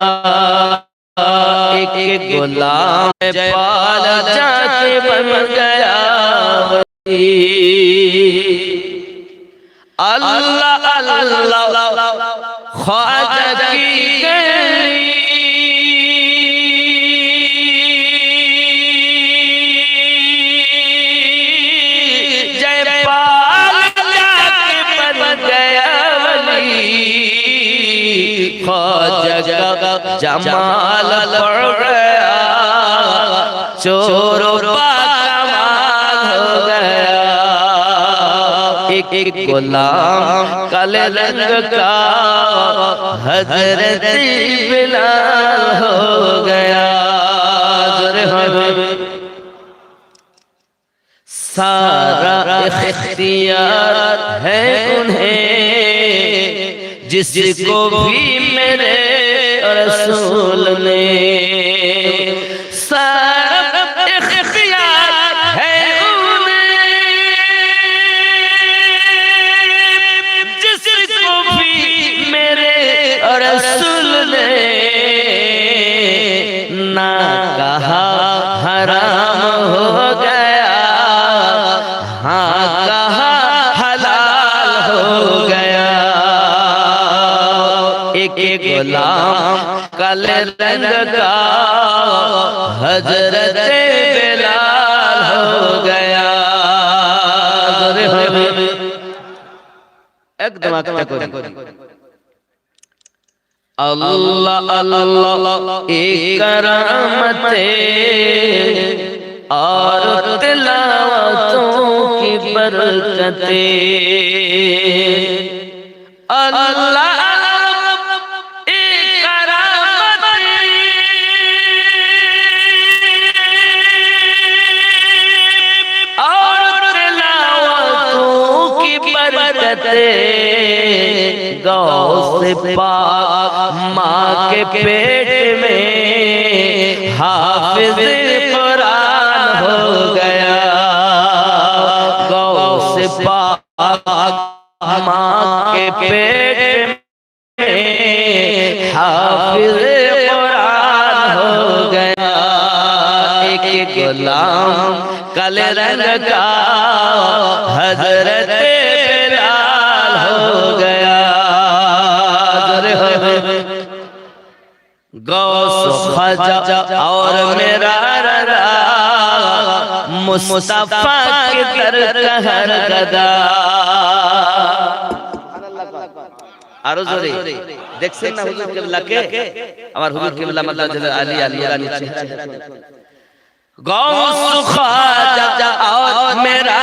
ایک پال بن گیا اللہ اللہ خواجہ کی ख्वाजा का जमाल पड़ गया चोरों का कमाल हो गया एक एक गुलाम काले रंग का हजरत बिलाल हो गया जोरे हो सारा इख्तियार है उन्हें जिसको भी मेरे रसूल ने একদম একটা করে अल्लाह अल्लाह एक करामते और तिलावतों की बरकते अल्लाह برکت غوث پاک ماں کے پیٹ میں حافظ قرآن ہو گیا۔ غوث پاک ماں کے پیٹ میں حافظ قرآن ہو گیا۔ ایک غلام کل رنگا حضرت غوث خجہ اور میرا رارا مصطفیٰ کی ترکہ ہر گدا۔ آرزوری دیکھ سینا حضور کے بلکے ہمار حضور کے بلکے مطلب جلال علی علی علی علی غوث اور میرا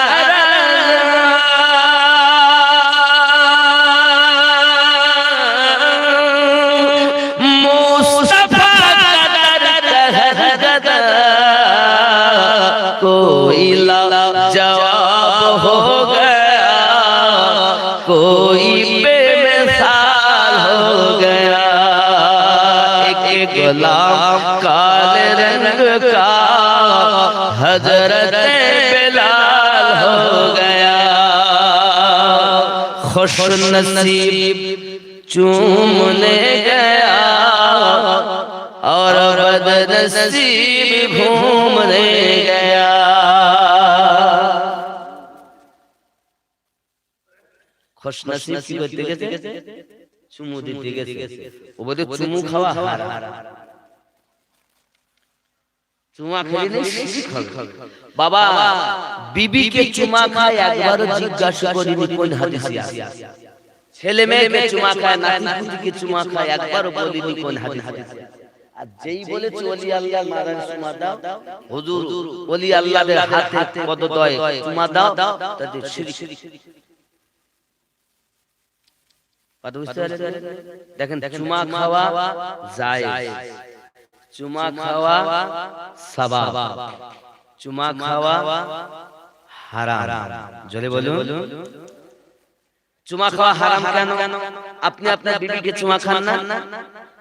غلام کالے رنگ کا حضرت بلال ہو گیا۔ خوش نصیب چومنے گیا اور بد نصیب بھومنے گیا۔ خوش نصیب کی بات کہتے ہیں চুমু দিতে গেছে ও বলে চুমু খাওয়া চুমা খেলে শিরিক হবে। বাবা বিবিকে চুমা খায় একবারও জিজ্ঞাসা করিনি কোন হাদিসে। আছে ছেলে মেয়েকে চুমা খায় নাতি পুতিকে চুমা খায় একবারও বলিনি কোন হাদিসে। আছে আর যেই বলেছে ওলি আল্লাহ মারার চুমা দাও হুজুর ওলি আল্লাহদের হাতে পদদয় চুমা দাও তাদের শিরিক। কথা বুঝতে পারছেন দেখেন চুমা খাওয়া যায় চুমা খাওয়া সাবাব। চুমা খাওয়া হারাম। জলে বলুন। চুমা খাওয়া হারাম কেন? আপনি আপনার বিবিকে চুমা খান না?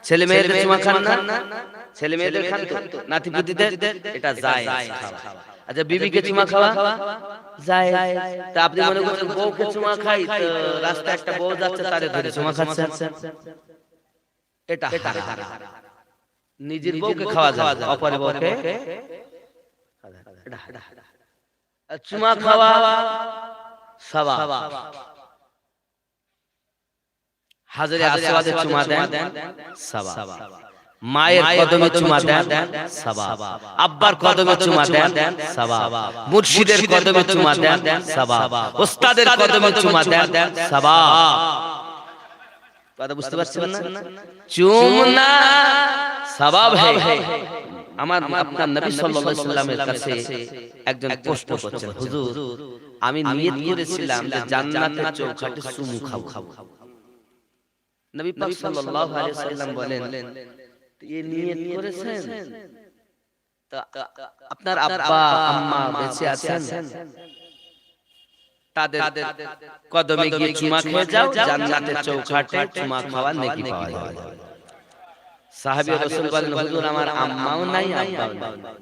ছেলে মেয়েদের চুমা খান না? ছেলে মেয়েদের খান তো। নাতি পুতিদের এটা যায় আচ্ছা বিবিকে চুমা খাওয়া? যায় তা আপনি মনে করছেন বউকে চুমা খাই তো রাস্তায় একটা বউ যাচ্ছে তারে ধরে চুমা খাচ্ছে। এটা নিজের বউকে খাওয়া যায় অপরের বউকে। চুমা খাওয়া সবা হাজারে আসওয়াদে চুমা দেন সবা মায়ের কদমে চুমা দেন সবা আব্বার কদমে চুমা দেন সবা মুর্শিদের কদমে চুমা দেন সবা ওস্তাদের কদমে চুমা দেন সবা কথা বুঝতে পারছেন না? চুমনা সবাব আমার আপনার নবী সাল্লাল্লাহু আলাইহি সাল্লামের কাছে একজন প্রশ্ন করছেন হুজুর আমি নিয়ত করেছিলাম যে জান্নাতের চুমু খাব। নবী পাক সাল্লাল্লাহু আলাইহি সাল্লাম বলেন এই নিয়ত করেছেন। আপনার আব্বা আম্মা বেঁচে আছেন? তাদের কদমে গিয়ে চুমা খেয়ে যাও জান্নাতের চৌখাটে চুমা খাওয়ার নেকি পাওয়া যাবে সাহাবী রাসূল বলেন হুজুর আমার আম্মাও নাই আব্বাও নাই।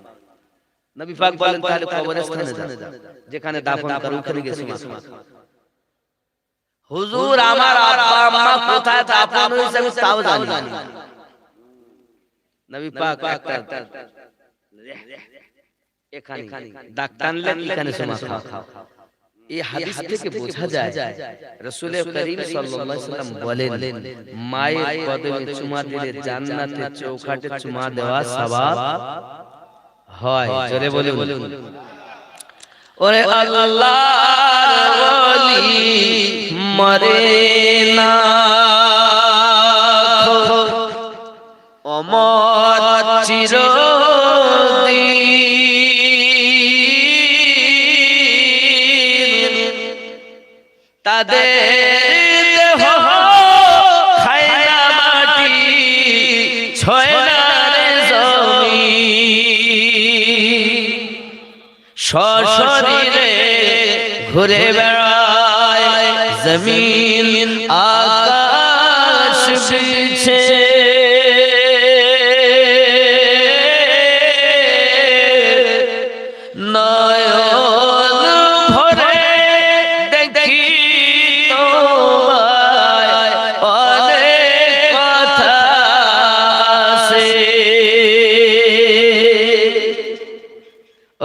নবী পাক বলেন তাহলে কবরস্থানে যাও যেখানে দাফন করো ওখানে গিয়ে চুমা খাও হুজুর আমার আব্বা আম্মা কোথায় দাফন হয়েছে আমি তাও জানি না। নবী পাক একটা এখানে টানলেন এখানে চুমা খাও। এই হাদিস থেকে বোঝা যায় রাসূল করিম সাল্লাল্লাহু আলাইহি সাল্লাম বলেন মায়ের কদমে চুমা দিলে জান্নাতে চৌখাটে চুমা দেওয়া সওয়াব হয়। জোরে বলে বলুন। ওরে আল্লাহর ওলি মরে না অমর চিরদিন তাদের দেহ খায় না মাটি, ছয় না রে জমিন সশরীরে ঘুরে বেড়ায় জমিন, আকাশ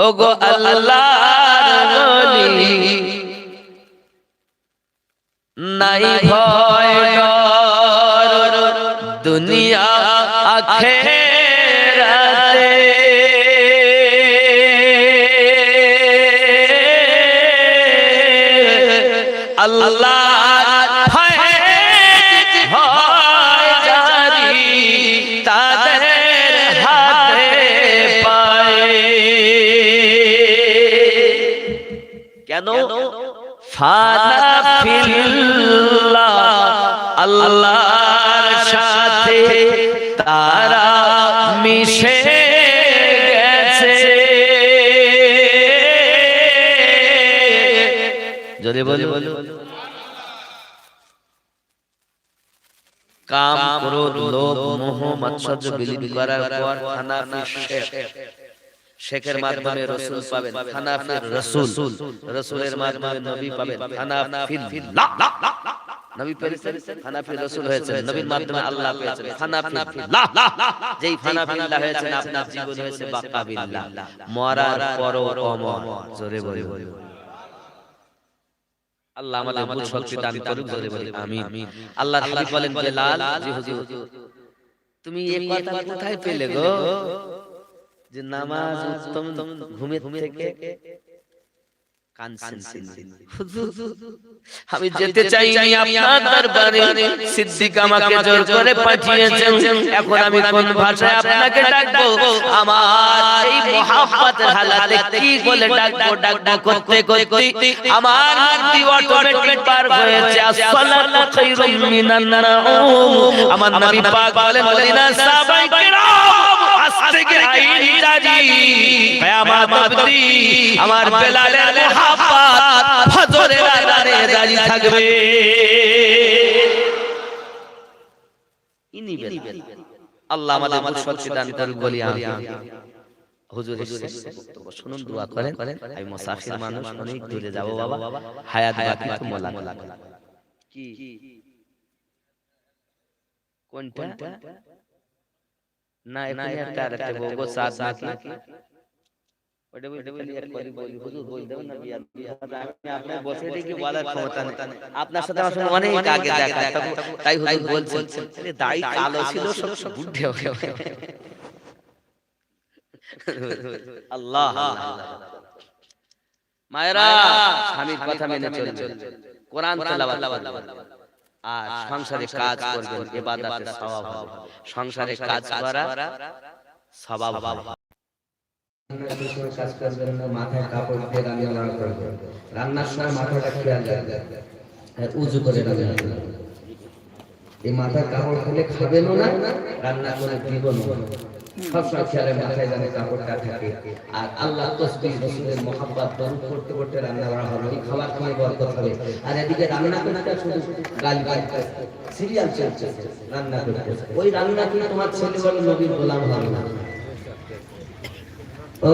ওগো আল্লাহর ওলি। নাই ভয় দুনিয়া আখেরাতে। আল্লাহ কেন? আল্লাহর সাথে তারা মিশে গেছে। যদি বলি কাম ক্রোধ লোভ মোহ মাৎসর্য বিলীন করার পর শেখ শেখের মাধ্যমে রসুল পাবেন হানাফির রসুল। রসুলের মাধ্যমে নবী পাবেন হানাফিল নবী পেয়েছেন হানাফি রসুল হয়েছেন নবীর মাধ্যমে আল্লাহ পেয়েছেন হানাফিল্লাহ যেই হানাফিল্লাহ হয়েছেন আপনার জীবন হয়েছে বাকাবিল্লাহ মরার পরও অমর। জোরে বলে আল্লাহ আমাদের বুঝ শক্তি দান করুক জোরে বলি। আমিন। আল্লাহ হাবিব বলেন বেলাল জি হুজুর তুমি এই কথা কোথায় পেলে গো? যে নামাজ উত্তম ঘুমে থেকে আমি যেতে চাই আপনার দরবারে সিদ্দিক আমাকে জোর করে পাঠিয়েছেন এখন আমি কোন ভাষায় আপনাকে ডাকবো আমার এই মোহাব্বতের হালাতে কি বলে ডাকবো ডাকবো করতে করতে আমার মুক্তি অটোমেটিক পার হয়েছে আসসালাতু খায়রুম মিনান আমার নবী পাক বলেন মদিনা সাহাবাই কিরাম আস্তে কে আইন জারি কিয়ামত অবধি আমার বেলালের মোহাব্বত ফজরের আজানে জারি থাকবে। ইনি বেলাল। আল্লাহ আমাদের বুঝ দান করুক বলি আমি হুজুর এসেছেন বক্তব্য শুনুন দোয়া করেন। আমি মুসাফির মানুষ অনেক দূরে যাব বাবা। হায়াত বাকি তো মোলাকাত কি? কোনটা? না এখানে একটা আর বলব সাত নাকি ওটা বলতে বলি এক করি বলি হুজুর বল দেবেন না বিয়ার বিয়ার আমি আপনার বসে দেখি বলার ক্ষমতা নেই আপনার সাথে আমার সঙ্গে অনেক আগে দেখা তাই হুজুর বলছেন আরে দাড়ি কালো ছিল সব সব বুদ্ধি হয়ে আল্লাহ মায়েরা স্বামীর কথা মেনে চলবে কোরআন তেলাওয়াত। আর সংসারে কাজ করবেন ইবাদতের স্বভাব হবে। সংসারে কাজ করা স্বভাব হবে। রান্নার সময় কাজ করবেন না মাথায় কাপড় দিয়ে রান্না বান্না করবেন রান্নার সময় মাথাটা খেয়াল রাখবেন উজু করে রান্না করবেন এই মাথার কাপড় খুলে খাবেনও না রান্না করে দিবেনও না। এদিকে রান্না সিরিয়াল রান্না ওই রান্না তোমার ছেলে বলে গোলাম হবে না? ও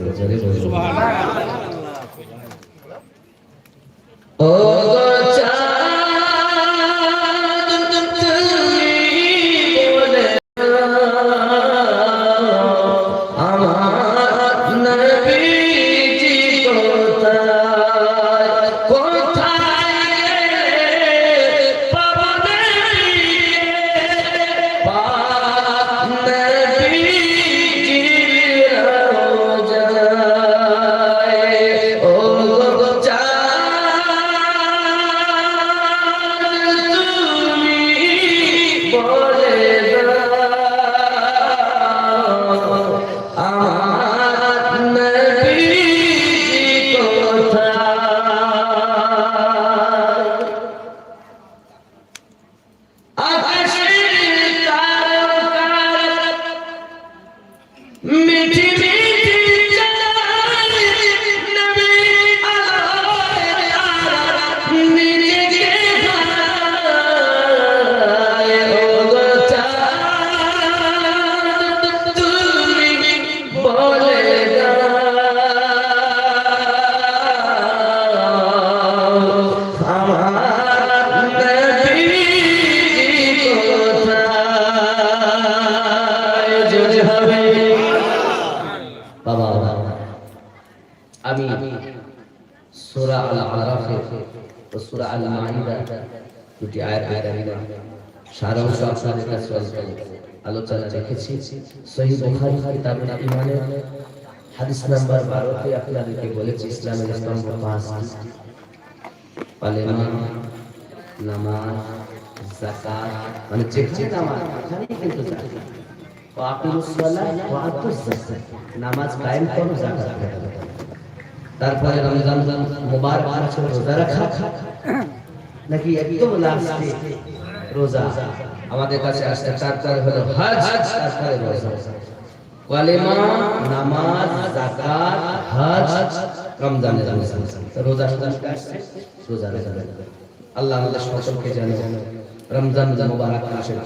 আগে দুটি আয়াত আয়াত সারাংশ আপনাদের কাছে আলোচনা রেখেছি। সহি বুখারী কিতাবুল ঈমানের হাদিস নাম্বার 12 আপনাদেরকে বলেছি, ইসলামের স্তম্ভ পাঁচটি। পালেমা নামাজ, যাকাত মানে নামাজ যাকাত। তারপরে রমজান মুবারক রোজা রাখা। নাকি একদম লাস্টে রোজা। আমাদের কাছে আসতে তারপরে হলো হজ তারপরে রোজা। কালেমা নামাজ যাকাত হজ রমজানের রোজা। রোজা রোজা রোজা রোজা আল্লাহ আল্লাহ সকলকে যেন রমজান মুবারক মাসের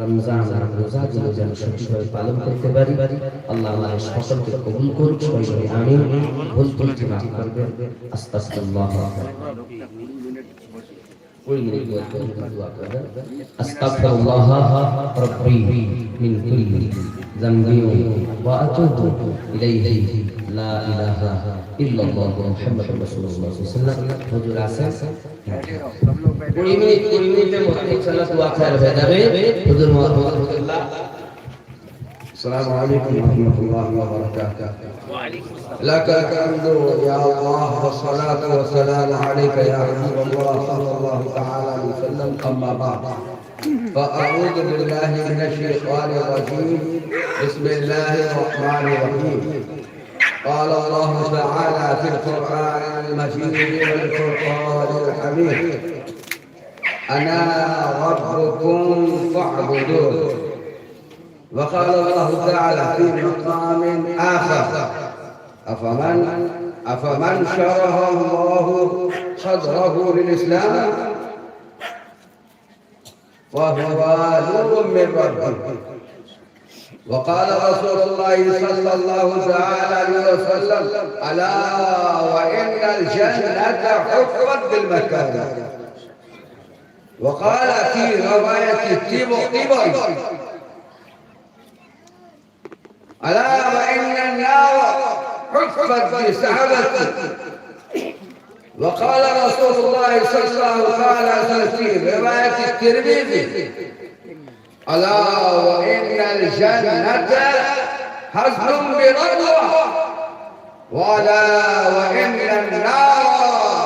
রমজান রোজা গুলো যেন সঠিকভাবে পালন করতে পারি আল্লাহ আমাদের সকলকে কবুল করুক সবাই আমিন। ভুল ত্রুটি মাফ করবেন। আস্তাগফিরুল্লাহ। कोई ওই নেকি অর্জন দোয়া করবেন আস্তাগফিরুল্লাহ রাব্বি মিন কুল্লি যামবি ওয়া হ্যাঁ। কুড়ি মিনিট, কুড়ি মিনিটের মধ্যে ইনশাআল্লাহ দোয়া খায়ের হয়ে যাবে। হুজুর মুহাম্মদ রাসূলুল্লাহ السلام عليكم ورحمة الله وبركاته. لك الحمد يا الله والصلاة والسلام عليك يا حبيب الله صلى الله تعالى عليه وسلم. أما بعد فأعوذ بالله من الشيطان الرجيم. بسم الله الرحمن الرحيم. قال الله تعالى في القرآن المجيد والفرقان الحميد أنا ربكم فاعبدون. وقال الله تعالى في مقام آخر أفمن أفمن شرح الله صدره للإسلام؟ وهو نور من ربه. وقال رسول الله صلى الله تعالى عليه وسلم ألا وإن الجنة حفت بالمكان وقال في رواية الطبري ألا وإن النار حفت بسحبة وقال رسول الله صلى الله عليه وسلم في رواية الترمذي ألا وإن الجنة حزن برضوة ولا وإن النار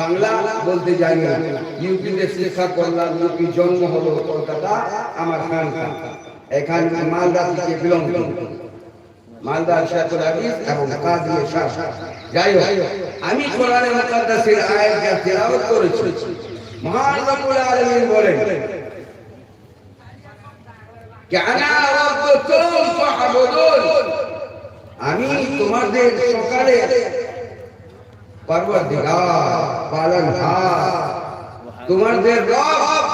বাংলা বলতে জানি না। ইউপিতে শিক্ষা করলাম ইউপি জন্ম হলো কলকাতা, আমার খান এখানে মালদা থেকে মালদা হাদিস এবং শাহ যাই হোক, আমি কোরআনে মুকাদ্দাসের আয়াত তেলাওয়াত করেছি মহান রব্বুল আলামিন বলেন কেনা ফাহবুদুন আমি তোমাদের সকালে پروردگار پالنہار تمہر تمہار دے رب